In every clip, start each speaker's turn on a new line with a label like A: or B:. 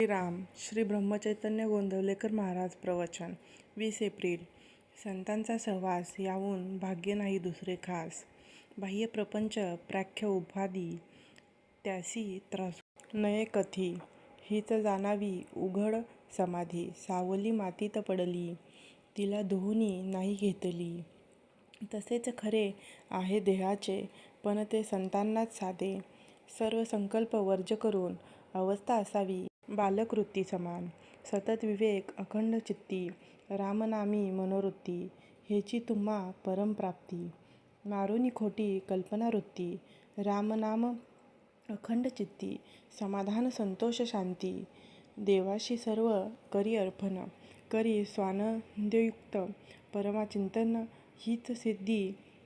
A: श्रीराम श्री ब्रह्मचैतन्य गोंदवलेकर महाराज प्रवचन वीस एप्रिल. संतांचा सहवास याहून भाग्य नाही दुसरे खास. बाह्य प्रपंच प्राख्य उपाधी त्यासी त्रासू. नये कथी हीच जाणावी उघड समाधी. सावली मातीत पडली तिला धुवुनी नाही घेतली. तसेच खरे आहे देहाचे पण ते संतांनाच साधे. सर्व संकल्प वर्ज करून अवस्था असावी. बालकवृत्ती समान सतत विवेक अखंड चित्ती रामनामी मनोवृत्ती हेची तुम्हा परमप्राप्ती मारुनी खोटी कल्पनावृत्ती रामनाम अखंड चित्ती समाधान संतोष शांती देवाशी सर्व करी अर्पण करी स्वानंदयुक्त परमाचिंतन हीच सिद्धी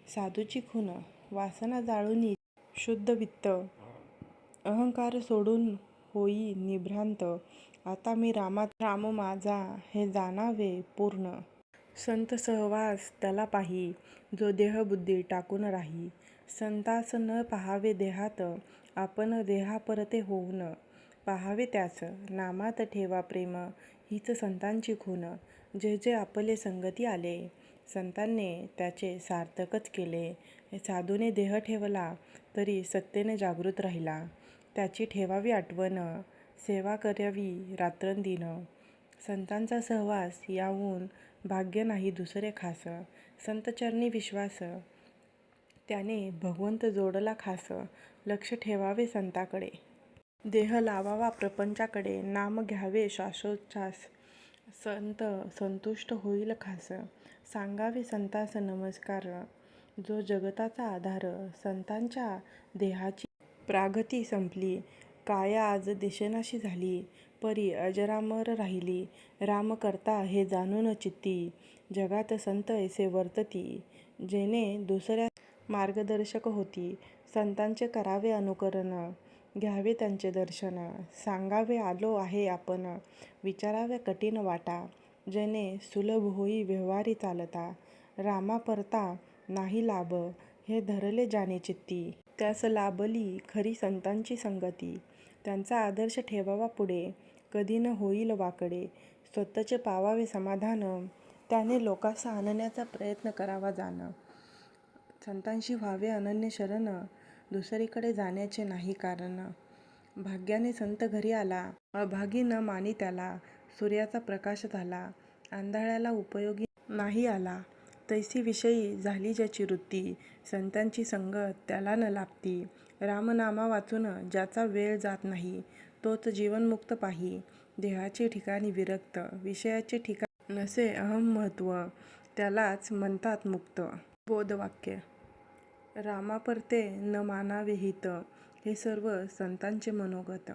A: साधूची खून वासना जाळुनी शुद्ध वित्त अहंकार सोडून होई निभ्रांत. आता मी रामात राम माझा हे जाणावे पूर्ण. संत सहवास त्याला पाही जो देहबुद्धी टाकून राही. संतास न पाहावे देहात आपण देहापरते होऊन. पाहावे त्यास नामात ठेवा प्रेम हीच संतांची खून. जे जे आपले संगती आले संतांनी त्याचे सार्थकच केले. साधूने देह ठेवला तरी सत्तेने जागृत राहिला. त्याची ठेवावी आठवण सेवा करावी रात्रंदिन. संतांचा सहवास याहून भाग्य नाही दुसरे खास. संतचरणी विश्वास. त्याने भगवंत जोडला खास. लक्ष ठेवावे संताकडे. देह लावावा प्रपंचाकडे. नाम घ्यावे श्वासोच्छ्वास. संत संतुष्ट होईल खास. सांगावे संतास नमस्कार. जो जगताचा आधार संतांच्या देहाची प्रागती संपली. काया आज दिसेनाशी झाली. परी अजरामर राहिली. राम करता हे जाणून चित्ती. जगात संत ऐसे वर्तती जेणे दुसऱ्यास मार्गदर्शक होती. संतांचे करावे अनुकरण घ्यावे त्यांचे दर्शन. सांगावे आलो आहे आपण विचाराव्या कठीण वाटा. जेणे सुलभ होई व्यवहारी चालता. रामापरता नाही लाभ हे धरले जाणे चित्ती त्यास लाभली खरी संतांची संगती. त्यांचा आदर्श ठेवावा पुढे. कधी न होईल वाकडे. स्वतःचे पावावे समाधान. त्याने लोकास आणण्याचा प्रयत्न करावा जाण. संतांशी व्हावे अनन्य शरण. दुसरीकडे जाण्याचे नाही कारण. भाग्याने संत घरी आला. अभागी न मानी त्याला. सूर्याचा प्रकाश झाला. आंधळ्याला उपयोगी नाही आला. तैसी विषयी झाली ज्याची वृत्ती संतांची संगत त्याला न लाभती. रामनामा वाचून ज्याचा वेळ जात नाही तोच जीवनमुक्त पाही. देहाचे ठिकाणी विरक्त विषयाचे ठिकाण नसे अहंमहत्व त्यालाच म्हणतात मुक्त. बोधवाक्य. रामापरते न मानाविहित हे सर्व संतांचे मनोगत.